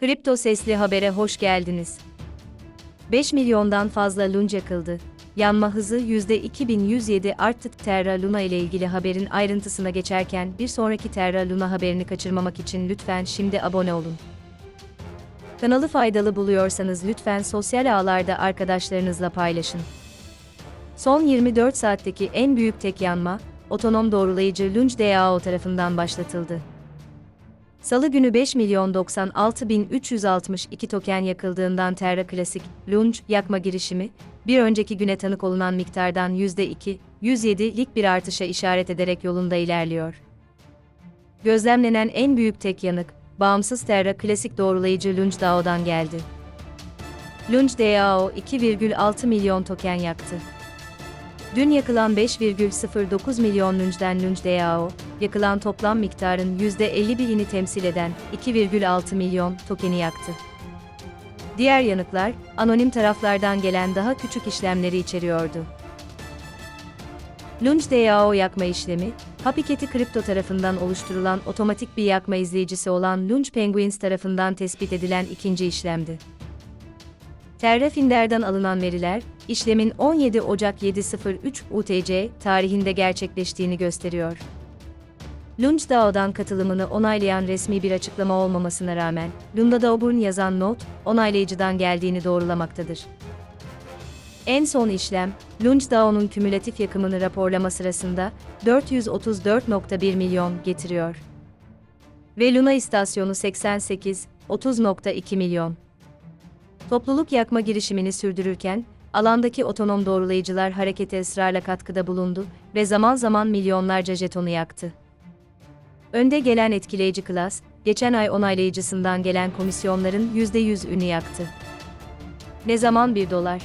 Kripto Sesli Haber'e hoş geldiniz. 5 milyondan fazla lunch yakıldı. Yanma hızı %2107 arttı. Terra Luna ile ilgili haberin ayrıntısına geçerken bir sonraki Terra Luna haberini kaçırmamak için lütfen şimdi abone olun. Kanalı faydalı buluyorsanız lütfen sosyal ağlarda arkadaşlarınızla paylaşın. Son 24 saatteki en büyük tek yanma, otonom doğrulayıcı Lunch DAO tarafından başlatıldı. Salı günü 5 milyon 96 bin 362 token yakıldığından Terra Klasik, Lunch, yakma girişimi, bir önceki güne tanık olunan miktardan %2, 107'lik bir artışa işaret ederek yolunda ilerliyor. Gözlemlenen en büyük tek yanık, bağımsız Terra Klasik doğrulayıcı Lunch DAO'dan geldi. Lunch DAO 2,6 milyon token yaktı. Dün yakılan 5,09 milyon Lunch'den Lunch DAO, yakılan toplam miktarın %51'ini temsil eden 2,6 milyon tokeni yaktı. Diğer yanıklar, anonim taraflardan gelen daha küçük işlemleri içeriyordu. Lunch DAO yakma işlemi, Hapiketi Kripto tarafından oluşturulan otomatik bir yakma izleyicisi olan Lunch Penguins tarafından tespit edilen ikinci işlemdi. Terra Finder'den alınan veriler, işlemin 17 Ocak 703 UTC tarihinde gerçekleştiğini gösteriyor. Lunch DAO'dan katılımını onaylayan resmi bir açıklama olmamasına rağmen, Lunda Dauburn yazan not, onaylayıcıdan geldiğini doğrulamaktadır. En son işlem, Lunch DAO'nun kümülatif yakımını raporlama sırasında 434.1 milyon getiriyor. Ve Luna istasyonu 88, 30.2 milyon. Topluluk yakma girişimini sürdürürken, alandaki otonom doğrulayıcılar harekete ısrarla katkıda bulundu ve zaman zaman milyonlarca jetonu yaktı. Önde gelen etkileyici klas, geçen ay onaylayıcısından gelen komisyonların %100 ünü yaktı. Ne zaman 1 dolar?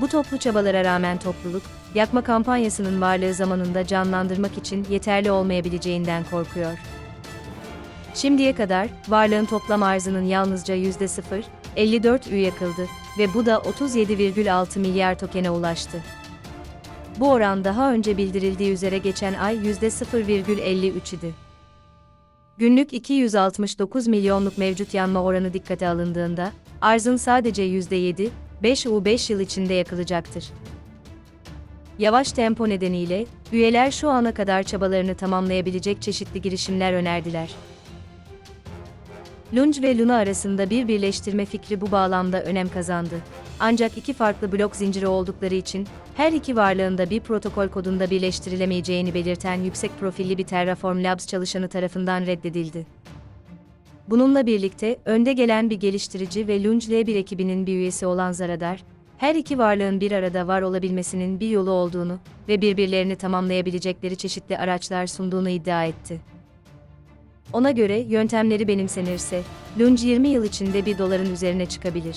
Bu toplu çabalara rağmen topluluk, yakma kampanyasının varlığı zamanında canlandırmak için yeterli olmayabileceğinden korkuyor. Şimdiye kadar, varlığın toplam arzının yalnızca %0, 54 ü yakıldı ve bu da 37,6 milyar tokene ulaştı. Bu oran daha önce bildirildiği üzere geçen ay %0,53 idi. Günlük 269 milyonluk mevcut yanma oranı dikkate alındığında, arzın sadece %7, 5 U 5 yıl içinde yakılacaktır. Yavaş tempo nedeniyle, üyeler şu ana kadar çabalarını tamamlayabilecek çeşitli girişimler önerdiler. Lunge ve Luna arasında bir birleştirme fikri bu bağlamda önem kazandı. Ancak iki farklı blok zinciri oldukları için, her iki varlığında bir protokol kodunda birleştirilemeyeceğini belirten yüksek profilli bir Terraform Labs çalışanı tarafından reddedildi. Bununla birlikte, önde gelen bir geliştirici ve Lunge L1 ekibinin bir üyesi olan Zaradar, her iki varlığın bir arada var olabilmesinin bir yolu olduğunu ve birbirlerini tamamlayabilecekleri çeşitli araçlar sunduğunu iddia etti. Ona göre yöntemleri benimsenirse, Lunge 20 yıl içinde 1 doların üzerine çıkabilir.